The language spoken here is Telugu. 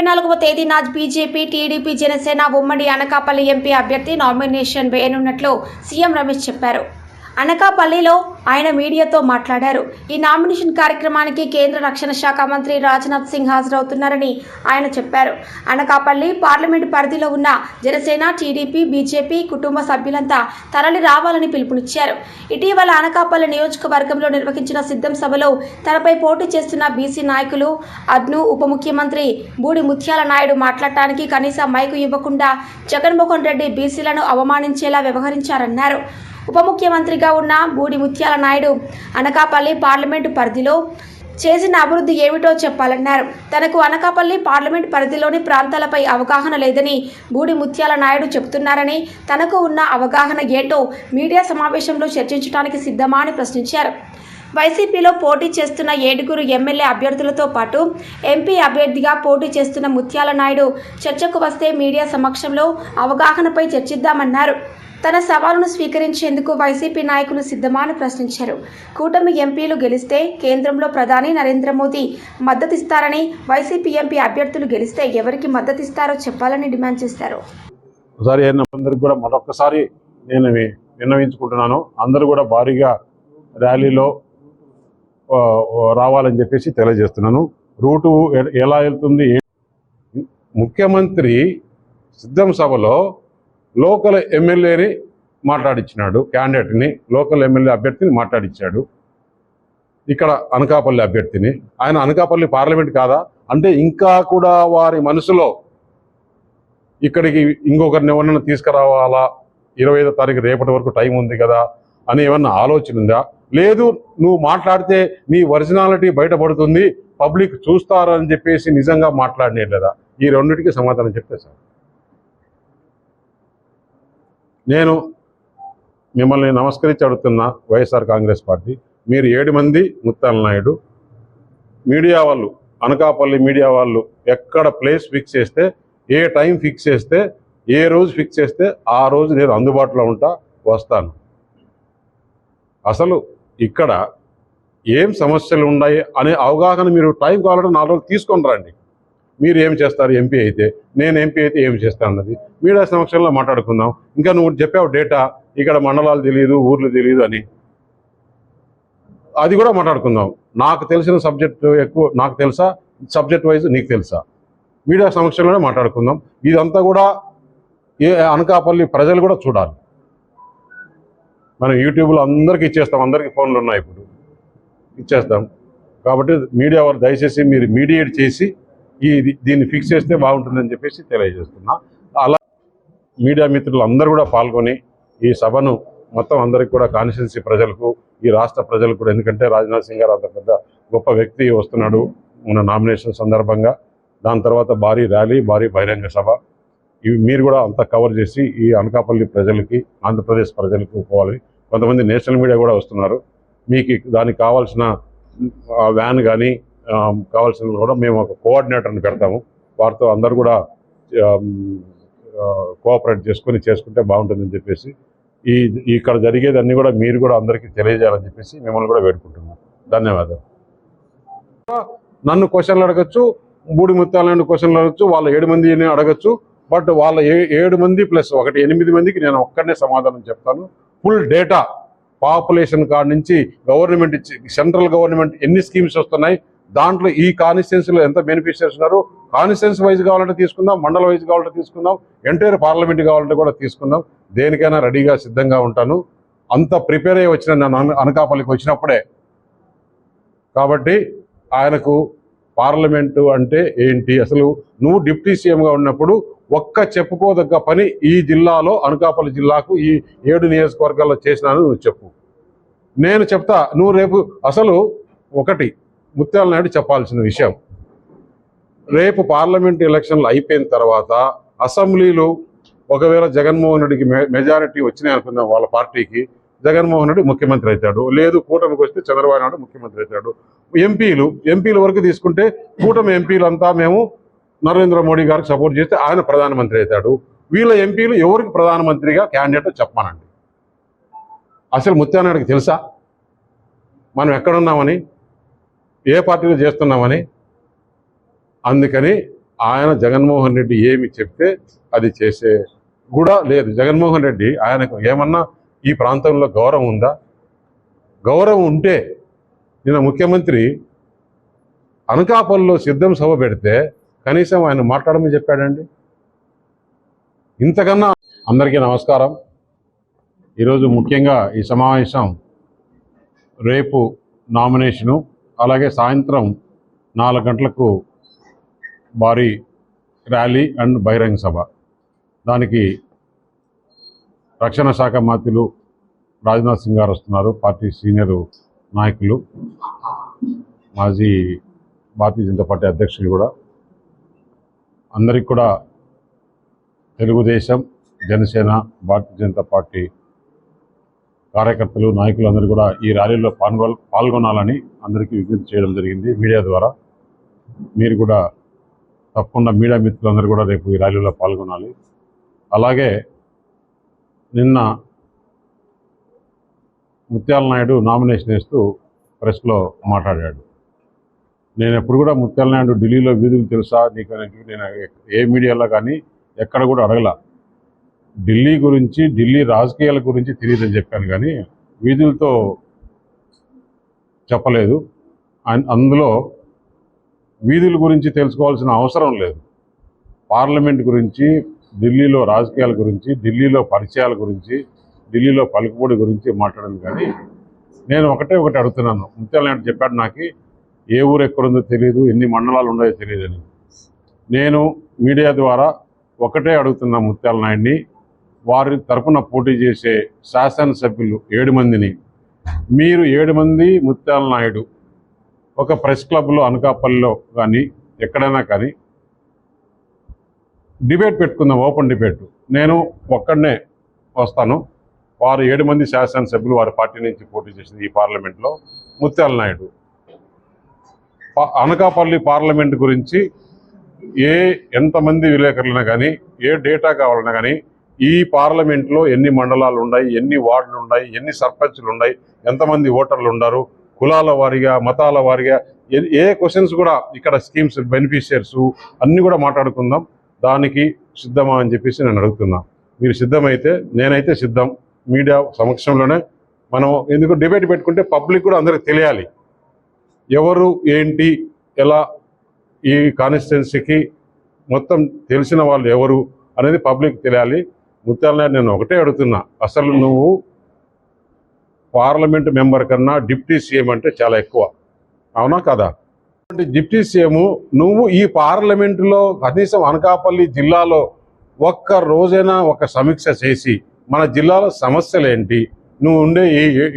ఇరవై నాలుగవ తేదీన బీజేపీ టీడీపీ జనసేన ఉమ్మడి అనకాపల్లి ఎంపీ అభ్యర్థి నామినేషన్ వేయనున్నట్లు సీఎం రమేష్ చెప్పారు. అనకాపల్లిలో ఆయన మీడియాతో మాట్లాడారు. ఈ నామినేషన్ కార్యక్రమానికి కేంద్ర రక్షణ శాఖ మంత్రి రాజ్నాథ్ సింగ్ హాజరవుతున్నారని ఆయన చెప్పారు. అనకాపల్లి పార్లమెంట్ పరిధిలో ఉన్న జనసేన టీడీపీ బీజేపీ కుటుంబ సభ్యులంతా తరలి రావాలని పిలుపునిచ్చారు. ఇటీవల అనకాపల్లి నియోజకవర్గంలో నిర్వహించిన సిద్ధం సభలో తనపై పోటీ చేస్తున్న బీసీ నాయకులు అద్ను ఉప ముఖ్యమంత్రి బూడి ముత్యాల నాయుడు మాట్లాడటానికి కనీస మైకు ఇవ్వకుండా జగన్మోహన్ రెడ్డి బీసీలను అవమానించేలా వ్యవహరించారన్నారు. ఉప ముఖ్యమంత్రిగా ఉన్న బూడి ముత్యాల నాయుడు అనకాపల్లి పార్లమెంటు పరిధిలో చేసిన అభివృద్ధి ఏమిటో చెప్పాలన్నారు. తనకు అనకాపల్లి పార్లమెంట్ పరిధిలోని ప్రాంతాలపై అవగాహన లేదని బూడి ముత్యాల నాయుడు చెబుతున్నారని తనకు ఉన్న అవగాహన ఏంటో మీడియా సమావేశంలో చర్చించడానికి సిద్ధమా అని ప్రశ్నించారు. వైసీపీలో పోటీ చేస్తున్న ఏడుగురు ఎమ్మెల్యే అభ్యర్థులతో పాటు ఎంపీ అభ్యర్థిగా పోటీ చేస్తున్న ముత్యాల నాయుడు చర్చకు వస్తే మీడియా సమక్షంలో అవగాహనపై చర్చిద్దామన్నారు. తన సవాలును స్వీకరించేందుకు వైసీపీ నాయకులు సిద్ధమా అని ప్రశ్నించారు. కూటమి ఎంపీలు గెలిస్తే కేంద్రంలో ప్రధాని నరేంద్ర మోదీ మద్దతిస్తారని వైసీపీ ఎంపీ అభ్యర్థులు గెలిస్తే ఎవరికి మద్దతిస్తారో చెప్పాలని డిమాండ్ చేశారు. కూడా మరొకసారి నేను విన్నవించుకుంటున్నాను. అందరూ కూడా భారీగా ర్యాలీలో రావాలని చెప్పేసి తెలియజేస్తున్నాను. రూటు ఎలా వెళ్తుంది? ముఖ్యమంత్రి సిద్ధం సభలో లోకల్ ఎమ్మెల్యేని మాట్లాడించినాడు క్యాండిడేట్ని లోకల్ ఎమ్మెల్యే అభ్యర్థిని మాట్లాడించాడు ఇక్కడ అనకాపల్లి అభ్యర్థిని. ఆయన అనకాపల్లి పార్లమెంట్ కాదా? అంటే ఇంకా కూడా వారి మనసులో ఇక్కడికి ఇంకొకరిని ఎవరినైనా తీసుకురావాలా? ఇరవై ఐదో తారీఖు రేపటి వరకు టైం ఉంది కదా అని ఏమన్నా ఆలోచన ఉందా? లేదు నువ్వు మాట్లాడితే నీ ఒరిజినాలిటీ బయటపడుతుంది పబ్లిక్ చూస్తారని చెప్పేసి నిజంగా మాట్లాడినే లేదా? ఈ రెండింటికి సమాధానం చెప్తే సార్. నేను మిమ్మల్ని నమస్కరించి అడుగుతున్న వైఎస్ఆర్ కాంగ్రెస్ పార్టీ మీరు ఏడు మంది ముత్తాల నాయుడు మీడియా వాళ్ళు అనకాపల్లి మీడియా వాళ్ళు ఎక్కడ ప్లేస్ ఫిక్స్ చేస్తే ఏ టైం ఫిక్స్ చేస్తే ఏ రోజు ఫిక్స్ చేస్తే ఆ రోజు నేను అందుబాటులో ఉంటా వస్తాను. అసలు ఇక్కడ ఏం సమస్యలు ఉన్నాయి అనే అవగాహన మీరు టైం కావాలంటే నాలుగు రోజులు తీసుకొని రండి. మీరు ఏం చేస్తారు? ఎంపీ అయితే నేను ఎంపీ అయితే ఏం చేస్తాను అన్నది. మీడియా సమక్షంలో మాట్లాడుకుందాం. ఇంకా నువ్వు చెప్పావు డేటా ఇక్కడ మండలాలు తెలియదు ఊర్లు తెలియదు అని. అది కూడా మాట్లాడుకుందాం. నాకు తెలిసిన సబ్జెక్ట్ ఎక్కువ నాకు తెలుసా? సబ్జెక్ట్ వైజ్ నీకు తెలుసా? మీడియా సమక్షంలోనే మాట్లాడుకుందాం. ఇదంతా కూడా ఏ అనకాపల్లి ప్రజలు కూడా చూడాలి. మనం యూట్యూబ్లో అందరికీ ఇచ్చేస్తాం. అందరికీ ఫోన్లు ఉన్నాయి ఇప్పుడు. ఇచ్చేస్తాం. కాబట్టి మీడియా వారు దయచేసి మీరు మీడియేట్ చేసి ఈ దీన్ని ఫిక్స్ చేస్తే బాగుంటుందని చెప్పేసి తెలియజేస్తున్నా. అలా మీడియా మిత్రులు అందరూ కూడా పాల్గొని ఈ సభను మొత్తం అందరికి కూడా కాన్స్టిట్యున్సీ ప్రజలకు ఈ రాష్ట్ర ప్రజలకు కూడా ఎందుకంటే రాజ్నాథ్ సింగ్ గారు అంత పెద్ద గొప్ప వ్యక్తి వస్తున్నాడు మన నామినేషన్ సందర్భంగా. దాని తర్వాత భారీ ర్యాలీ భారీ బహిరంగ సభ. ఇవి మీరు కూడా అంతా కవర్ చేసి ఈ అనకాపల్లి ప్రజలకి ఆంధ్రప్రదేశ్ ప్రజలకు పోవాలి. కొంతమంది నేషనల్ మీడియా కూడా వస్తున్నారు. మీకు దానికి కావాల్సిన వ్యాన్ కానీ కావాల్సిన కూడా మేము ఒక కోఆర్డినేటర్ని పెడతాము. వారితో అందరు కూడా కోఆపరేట్ చేసుకొని చేసుకుంటే బాగుంటుందని చెప్పేసి ఈ ఇక్కడ జరిగేదన్నీ కూడా మీరు కూడా అందరికీ తెలియజేయాలని చెప్పేసి మిమ్మల్ని కూడా వేడుకుంటున్నాం. ధన్యవాదాలు. నన్ను క్వశ్చన్లు అడగచ్చు మూడు ముత్యాలను క్వశ్చన్లు అడగచ్చు వాళ్ళ ఏడు మందిని అడగచ్చు బట్ వాళ్ళ ఏ ఏడు మంది ప్లస్ ఒకటి ఎనిమిది మందికి నేను ఒక్కడనే సమాధానం చెప్తాను. ఫుల్ డేటా పాపులేషన్ కాడ నుంచి గవర్నమెంట్ సెంట్రల్ గవర్నమెంట్ ఎన్ని స్కీమ్స్ వస్తున్నాయి దాంట్లో ఈ కాన్స్టిట్యున్సీలో ఎంత బెనిఫిషియర్స్ ఉన్నారు కాన్స్టిట్యున్సీ వైజ్ కావాలంటే తీసుకుందాం మండల వైజ్ కావాలంటే తీసుకుందాం ఎంటైర్ పార్లమెంట్ కావాలంటే కూడా తీసుకుందాం దేనికైనా రెడీగా సిద్ధంగా ఉంటాను. అంత ప్రిపేర్ అయ్యి వచ్చిన నేను అన- అనకాపల్లికి వచ్చినప్పుడే. కాబట్టి ఆయనకు పార్లమెంటు అంటే ఏంటి? అసలు నువ్వు డిప్యూటీ సీఎంగా ఉన్నప్పుడు ఒక్క చెప్పుకోదగ్గ పని ఈ జిల్లాలో అనకాపల్లి జిల్లాకు ఈ ఏడు నియోజకవర్గాల్లో చేసినాను నువ్వు చెప్పు. నేను చెప్తా నువ్వు రేపు అసలు ఒకటి ముత్యాల నాయుడు చెప్పాల్సిన విషయం. రేపు పార్లమెంట్ ఎలక్షన్లు అయిపోయిన తర్వాత అసెంబ్లీలు ఒకవేళ జగన్మోహన్ రెడ్డికి మె- మెజారిటీ వచ్చినాయి అనుకుందాం వాళ్ళ పార్టీకి జగన్మోహన్ రెడ్డి ముఖ్యమంత్రి అవుతాడు. లేదు కూటమికి వస్తే చంద్రబాబు నాయుడు ముఖ్యమంత్రి అవుతాడు. ఎంపీలు ఎంపీల వరకు తీసుకుంటే కూటమి ఎంపీలంతా మేము నరేంద్ర మోడీ గారికి సపోర్ట్ చేస్తే ఆయన ప్రధానమంత్రి అవుతాడు. వీళ్ళ ఎంపీలు ఎవరికి ప్రధానమంత్రిగా క్యాండిడేట్ చెప్పమనండి. అసలు ముత్యానాయుడికి తెలుసా? మనం ఎక్కడున్నామని? ఏ పార్టీలో చేస్తున్నామని? అందుకని ఆయన జగన్మోహన్ రెడ్డి ఏమి చెప్తే అది చేసే కూడా లేదు. జగన్మోహన్ రెడ్డి ఆయనకు ఏమన్నా ఈ ప్రాంతంలో గౌరవం ఉందా? గౌరవం ఉంటే నిన్న ముఖ్యమంత్రి అనకాపల్లిలో సిద్ధం సభ పెడితే కనీసం ఆయన మాట్లాడమని చెప్పాడండి. ఇంతకన్నా అందరికీ నమస్కారం. ఈరోజు ముఖ్యంగా ఈ సమావేశం రేపు నామినేషను అలాగే సాయంత్రం నాలుగు గంటలకు భారీ ర్యాలీ అండ్ బహిరంగ సభ. దానికి రక్షణ శాఖ మంత్రులు రాజ్నాథ్ సింగ్ గారు వస్తున్నారు పార్టీ సీనియర్ నాయకులు మాజీ భారతీయ జనతా పార్టీ అధ్యక్షులు కూడా. అందరికి కూడా తెలుగుదేశం జనసేన భారతీయ జనతా పార్టీ కార్యకర్తలు నాయకులు అందరూ కూడా ఈ ర్యాలీలో పాల్గొ పాల్గొనాలని అందరికీ విజ్ఞప్తి చేయడం జరిగింది మీడియా ద్వారా. మీరు కూడా తప్పకుండా మీడియా మిత్రులందరూ కూడా రేపు ఈ ర్యాలీలో పాల్గొనాలి. అలాగే నిన్న ముత్యాల నాయుడు నామినేషన్ వేస్తూ ప్రెస్లో మాట్లాడాడు. నేను ఎప్పుడు కూడా ముత్యాల నాయుడు ఢిల్లీలో వీధులు తెలుసా? నీకు అనేది నేను ఏ మీడియాలో కానీ ఎక్కడ కూడా అడగల. ఢిల్లీ గురించి ఢిల్లీ రాజకీయాల గురించి తెలియదని చెప్పాను కానీ వీధులతో చెప్పలేదు. అందులో వీధుల గురించి తెలుసుకోవాల్సిన అవసరం లేదు. పార్లమెంట్ గురించి ఢిల్లీలో రాజకీయాల గురించి ఢిల్లీలో పరిచయాల గురించి ఢిల్లీలో పలుకుబడి గురించి మాట్లాడింది కానీ నేను ఒకటే ఒకటి అడుగుతున్నాను. ముత్యాల నాయుడు చెప్పాడు నాకు ఏ ఊరు ఎక్కడుందో తెలియదు ఎన్ని మండలాలు ఉన్నాయో తెలియదని నేను మీడియా ద్వారా ఒకటే అడుగుతున్న ముత్యాల నాయుడిని వారి తరపున పోటీ చేసే శాసనసభ్యులు ఏడు మందిని. మీరు ఏడు మంది ముత్యాల నాయుడు ఒక ప్రెస్ క్లబ్లో అనకాపల్లిలో కానీ ఎక్కడైనా కానీ డిబేట్ పెట్టుకుందాం ఓపెన్ డిబేట్. నేను ఒక్కడనే వస్తాను. వారు ఏడు మంది శాసనసభ్యులు వారి పార్టీ నుంచి పోటీ చేసింది ఈ పార్లమెంట్లో ముత్యాల నాయుడు. అనకాపల్లి పార్లమెంట్ గురించి ఏ ఎంతమంది విలేకరులైనా కానీ ఏ డేటా కావాలన్నా కానీ ఈ పార్లమెంట్లో ఎన్ని మండలాలు ఉన్నాయి ఎన్ని వార్డులు ఉన్నాయి ఎన్ని సర్పంచ్లు ఉన్నాయి ఎంతమంది ఓటర్లు ఉన్నారు కులాల వారీగా మతాల వారీగా ఏ- ఏ క్వశ్చన్స్ కూడా ఇక్కడ స్కీమ్స్ బెనిఫిషియర్స్ అన్నీ కూడా మాట్లాడుకుందాం. దానికి సిద్ధమా అని చెప్పేసి నేను అడుగుతున్నా. మీరు సిద్ధమైతే నేనైతే సిద్ధం. మీడియా సమక్షంలోనే మనం ఎందుకు డిబేట్ పెట్టుకుంటే పబ్లిక్ కూడా అందరికి తెలియాలి. ఎవరు ఏంటి ఎలా ఈ కాన్స్టిట్యున్సీకి మొత్తం తెలిసిన వాళ్ళు ఎవరు అనేది పబ్లిక్ తెలియాలి. ముత్యాల నేను ఒకటే అడుగుతున్నా. అసలు నువ్వు పార్లమెంట్ మెంబర్ కన్నా డిప్యూటీ సీఎం అంటే చాలా ఎక్కువ. అవునా కదా? అంటే డిప్యూటీ సీఎం నువ్వు ఈ పార్లమెంటులో కనీసం అనకాపల్లి జిల్లాలో ఒక్క రోజైనా ఒక సమీక్ష చేసి మన జిల్లాలో సమస్యలు ఏంటి? నువ్వు ఉండే ఏ ఏ-